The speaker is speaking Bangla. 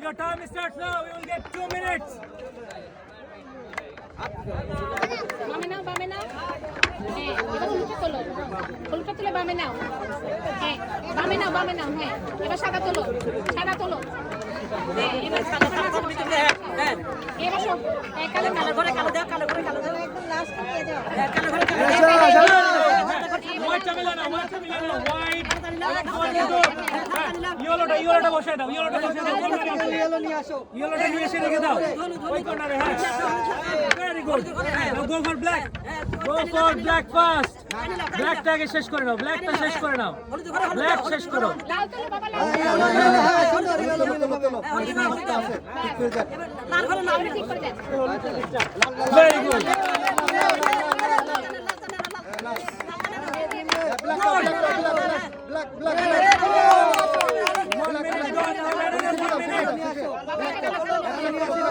Your time starts now. You will get two minutes. বামে নাও বামে নাও হ্যাঁ এবার হলুদটা তোলো হলুদটা তুলে বামে নাও হ্যাঁ বামে নাও বামে নাও হ্যাঁ এবার সাদা তোলো সাদা তোলো হ্যাঁ এবার সাদা হ্যাঁ হ্যাঁ কালো কালো করে কালো দাও কালো করে কালো দাও একদম লাস্ট দিয়ে দাও হ্যাঁ কালো করে মিলানো, white. ইয়েলোটা ইয়েলোটা বসে দাও ইয়েলোটা বসে দাও ইয়েলোটা নিয়ে এসে রেখে দাও ওই কর্নারে হ্যাঁ very good go for black go for black first ব্ল্যাকটা আগে শেষ করে নাও ব্ল্যাকটা শেষ করে নাও ব্ল্যাক শেষ করো ভেরি গুড বাবা এটা লাল তোলো